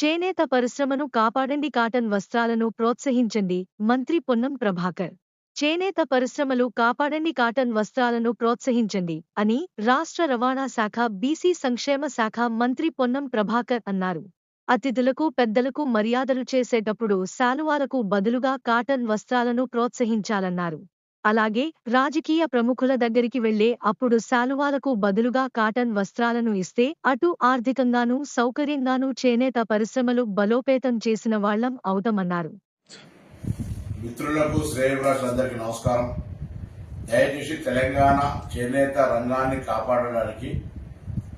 చేనేత పరిశ్రమను కాపాడండి కాటన్ వస్త్రాలను ప్రోత్సహించండి. మంత్రి పొన్నం ప్రభాకర్ చేనేత పరిశ్రమలు కాపాడండి కాటన్ వస్త్రాలను ప్రోత్సహించండి అని రాష్ట్ర రవాణా శాఖ బీసీ సంక్షేమ శాఖ మంత్రి పొన్నం ప్రభాకర్ అన్నారు. అతిథులకు పెద్దలకు మర్యాదలు చేసేటప్పుడు శాలువాలకు బదులుగా కాటన్ వస్త్రాలను ప్రోత్సహించాలన్నారు. అలాగే రాజకీయ ప్రముఖుల దగ్గరికి వెళ్ళే అప్పుడు శాలువాలకు బదులుగా కాటన్ వస్త్రాలను ఇస్తే అటు ఆర్థికంగానూ సౌకర్యంగానూ చేనేత పరిశ్రమలు బలోపేతం చేసిన వాళ్ళం అవుతామన్నారు. మిత్రులకు శ్రేయభిలాషులందరికీ నమస్కారం. దయచేసి తెలంగాణ చేనేత రంగాన్ని కాపాడడానికి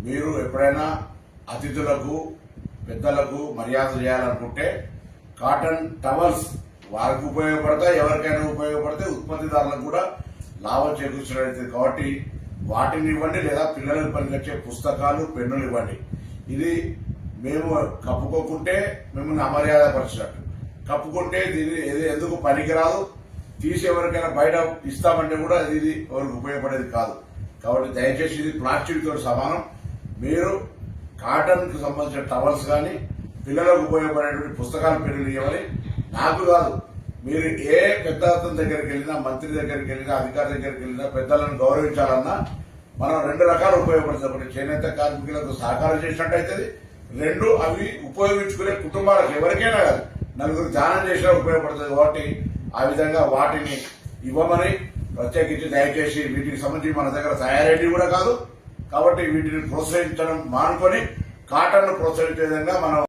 మీరు ఎప్పుడైనా అతిథులకు పెద్దలకు మర్యాద చేయాలనుకుంటే కాటన్ టవల్స్ వారికి ఉపయోగపడతాయి ఎవరికైనా ఉపయోగపడితే ఉత్పత్తిదారులకు కూడా లాభం చేకూర్చినట్టు కాబట్టి వాటిని ఇవ్వండి లేదా పిల్లలకు పనికొచ్చే పుస్తకాలు పెన్నులు ఇవ్వండి. ఇది మేము కప్పుకోకుంటే మిమ్మల్ని అమర్యాద పరిచినట్టు. కప్పుకుంటే దీన్ని ఎందుకు పనికిరాదు? తీసి ఎవరికైనా బయట ఇస్తామంటే కూడా ఇది ఎవరికి ఉపయోగపడేది కాదు. కాబట్టి దయచేసి ఇది ప్లాస్టిక్తో సమానం. మీరు కాటన్కి సంబంధించిన టవల్స్ కానీ పిల్లలకు ఉపయోగపడేటువంటి పుస్తకాలు పెన్నులు ఇవ్వాలి. నాకు కాదు. మీరు ఏ పెద్ద దగ్గరికి వెళ్ళినా మంత్రి దగ్గరికి వెళ్ళినా అధికారి దగ్గరికి వెళ్ళినా పెద్దలను గౌరవించాలన్నా మనం రెండు రకాలు ఉపయోగపడుతుంది ఒకటి చేనేత కార్మికులకు సహకారం చేసినట్టు అవుతుంది రెండు అవి ఉపయోగించుకునే కుటుంబాలకు ఎవరికైనా కాదు నలుగురు దానం చేసినా ఉపయోగపడుతుంది కాబట్టి ఆ విధంగా వాటిని ఇవ్వమని ప్రత్యేకించి దయచేసి వీటికి సంబంధించి మన దగ్గర తయారైనవి కూడా కాదు. కాబట్టి వీటిని ప్రోత్సహించడం మానుకొని కాటన్ ప్రోత్సహించే విధంగా మనం